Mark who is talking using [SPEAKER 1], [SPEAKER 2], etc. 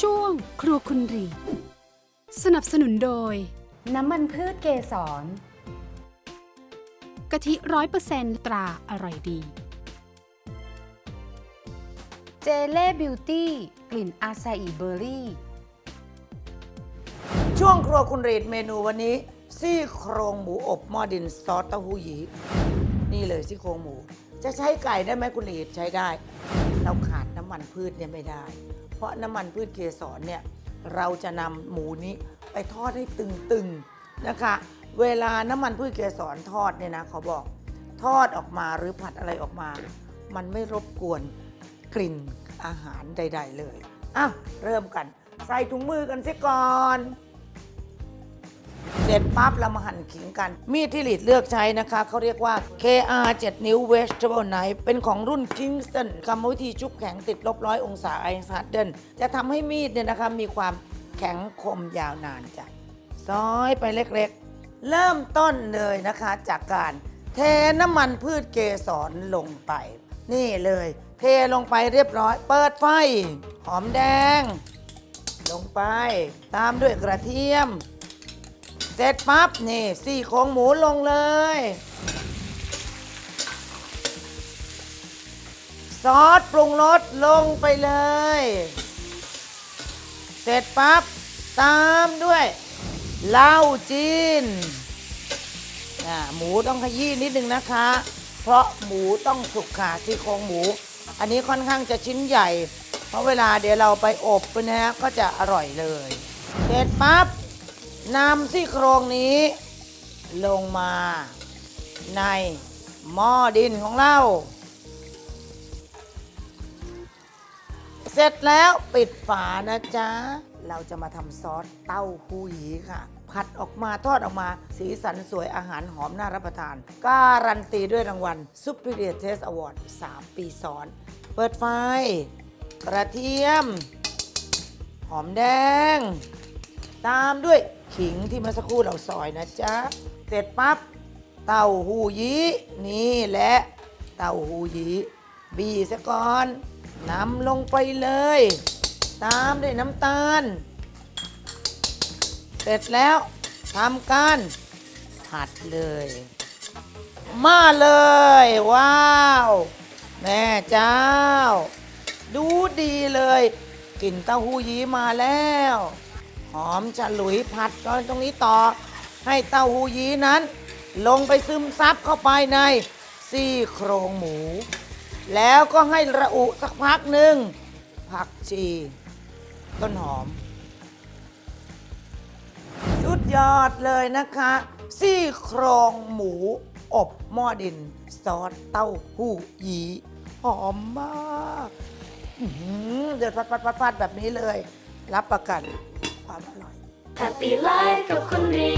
[SPEAKER 1] ช่วงครัวคุณรี สนับสนุนโดย
[SPEAKER 2] น้ำมันพืชเกสร
[SPEAKER 1] กะทิร้อยเปอร์เซนตราอร่อยดี
[SPEAKER 2] เจเล่บิวตี้กลิ่นอาซาอิเบอร์รี่
[SPEAKER 3] ช่วงครัวคุณรีดเมนูวันนี้ ซี่โครงหมูอบหม้อดินซอสเต้าหู้ยี้นี่เลยซี่โครงหมู จะใช้ไก่ได้ไหมคุณรีดใช้ได้ เราขาดน้ำมันพืชเนี่ยไม่ได้ เพราะน้ำมันพืชเกสรเนี่ยเราจะนำหมูนี้ไปทอดให้ตึงๆนะคะ เวลาน้ำมันพืชเกสรทอดเนี่ยนะเขาบอกทอดออกมาหรือผัดอะไรออกมา มันไม่รบกวนกลิ่นอาหารใด ๆ เลยอะเริ่มกัน ใส่ถุงมือกันซะก่อน เสร็จปั๊บเรามาหั่นขิงกัน มีดที่หลีดเลือกใช้นะคะ เขาเรียกว่า KR 7 นิ้ว Vegetable Knife เป็นของรุ่น Kingston กรรมวิธีชุบแข็งติดลบร้อยองศาไอซ์ฮัดเดนจะทำให้มีดเนี่ยนะคะมีความแข็งคมยาวนานจ้ะซอยไปเล็กๆ เริ่มต้นเลยนะคะจากการเทน้ำมันพืชเกสรลงไป นี่เลย เทลงไปเรียบร้อย เปิดไฟ หอมแดง ลงไป ตามด้วยกระเทียม เสร็จปั๊บนี่ซี่โครงหมูลงเลย ซอสปรุงรสลงไปเลย เสร็จปั๊บตามด้วยเหล้าจีนอ่าหมูต้องขยี้นิดนึงนะคะ เพราะหมูต้องสุกค่ะซี่โครงหมู อันนี้ค่อนข้างจะชิ้นใหญ่ เพราะเวลาเดี๋ยวเราไปอบนะฮะก็จะอร่อยเลย เสร็จปั๊บ นำซี่โครงนี้ ลงมา ในหม้อดินของเรา เสร็จแล้วปิดฝานะจ๊ะ เราจะมาทำซอสเต้าหู้ยีค่ะ ผัดออกมาทอดออกมา สีสันสวยอาหารหอมน่ารับประทาน การันตีด้วยรางวัล Superior Taste Award 3 ปีซ้อน เปิดไฟ กระเทียม หอมแดง ตามด้วย ขิงที่เมื่อสักครู่เราซอยนะจ๊ะ เสร็จปั๊บเต้าหู้ยี้นี่แหละเต้าหู้ยี้บีซะก่อนนำลงไปเลย ตามด้วยน้ำตาล เสร็จแล้วทำการผัดเลย มาเลย ว้าว แม่เจ้า ดูดีเลยกลิ่นเต้าหู้ยี้มาแล้ว อมฉลุยผัดตอนตรงนี้ต่อ ให้เต้าหู้ยี้นั้น ลงไปซึมซับเข้าไปในซี่โครงหมู แล้วก็ให้ระอุสักพักหนึ่งผักชี ต้นหอม สุดยอดเลยนะคะ ซี่โครงหมูอบหม้อดิน ซอสเต้าหู้ยี้หอมมากเดือดปัดปัดปัดปัดแบบนี้เลย รับประกัน ความอร่อย
[SPEAKER 4] Happy Life กับคุณรี